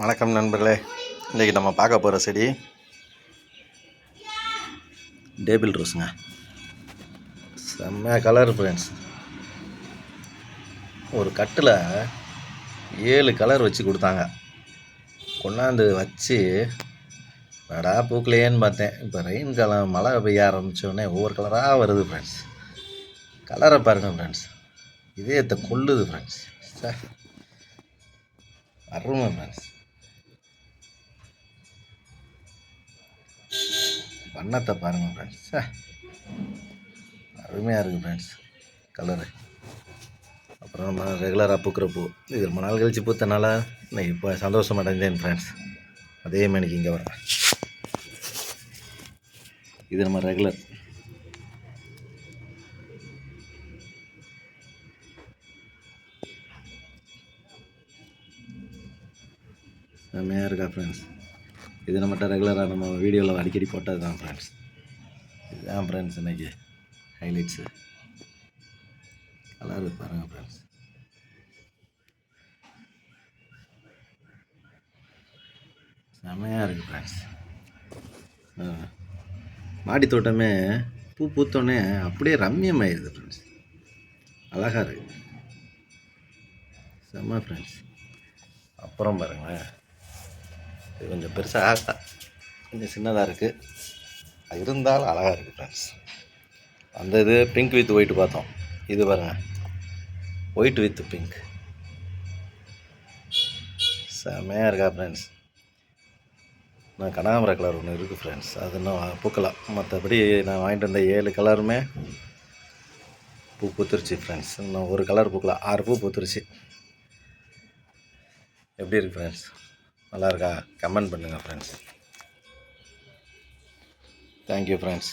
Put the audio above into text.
வணக்கம் நண்பர்களே. இன்றைக்கி நம்ம பார்க்க போகிற செடி டேபிள் ரோஸுங்க. செம்ம கலர் ஃப்ரெண்ட்ஸ் ஒரு கட்டில் ஏழு கலர் வச்சு கொடுத்தாங்க. கொண்டாந்து வச்சு நடா பூக்கலையேன்னு பார்த்தேன். இப்போ ரெயின் காலம் மழை பெய்ய ஆரம்பித்தோடனே ஒவ்வொரு கலராக வருது ஃப்ரெண்ட்ஸ் கலரை பாருங்கள் ஃப்ரெண்ட்ஸ் இதயத்தை கொள்ளுது ஃப்ரெண்ட்ஸ் சார் அருமை ஃப்ரெண்ட்ஸ் வண்ணத்தை பாருங்கள் ஃப்ரெண்ட்ஸ் அருமையாக இருக்குது ஃப்ரெண்ட்ஸ் கலரு அப்புறம் நம்ம ரெகுலராக பூக்கிற பூ. இது ரொம்ப நாள் கழிச்சு பூத்தனால நான் இப்போ சந்தோஷம் அடைஞ்சேன் ஃப்ரெண்ட்ஸ் அதே மணிக்கு இங்கே வரேன் இது நம்ம ரெகுலர் செம்மையாக இருக்கா ஃப்ரெண்ட்ஸ் இது நம்மகிட்ட ரெகுலராக நம்ம வீடியோவில் அடிக்கடி போட்டது தான் ஃப்ரெண்ட்ஸ் இதுதான் ஃப்ரெண்ட்ஸ் இன்றைக்கி ஹைலைட்ஸு கலர் பாருங்கள் ஃப்ரெண்ட்ஸ் செம்மையாக இருக்குது ஃப்ரெண்ட்ஸ் மாடி தோட்டமே பூ பூத்தோடனே அப்படியே ரம்யமாயிருது ஃப்ரெண்ட்ஸ் அழகாக இருக்குது செம்ம ஃப்ரெண்ட்ஸ் அப்புறம் பாருங்களேன். இது கொஞ்சம் பெருசாக கொஞ்சம் சின்னதாக இருக்குது இருந்தாலும் அழகாக இருக்குது ஃப்ரெண்ட்ஸ் அந்த இது பிங்க் வித் ஒயிட் பார்த்தோம். இது பாருங்கள் ஒயிட் வித் பிங்க் செம்மையாக இருக்கா ஃப்ரெண்ட்ஸ் நான் கனகாமர கலர் ஒன்று இருக்குது ஃப்ரெண்ட்ஸ் அது இன்னும் பூக்கலாம். மற்றபடி நான் வாங்கிட்டு வந்த ஏழு கலருமே பூ பூத்துருச்சு ஃப்ரெண்ட்ஸ் இன்னும் ஒரு கலர் பூக்கலாம். ஆறு பூ பூத்துருச்சு. எப்படி இருக்கு ஃப்ரெண்ட்ஸ் நல்லா இருக்கா? கமெண்ட் பண்ணுங்கள் ஃப்ரெண்ட்ஸ் தேங்க்யூ ஃப்ரெண்ட்ஸ்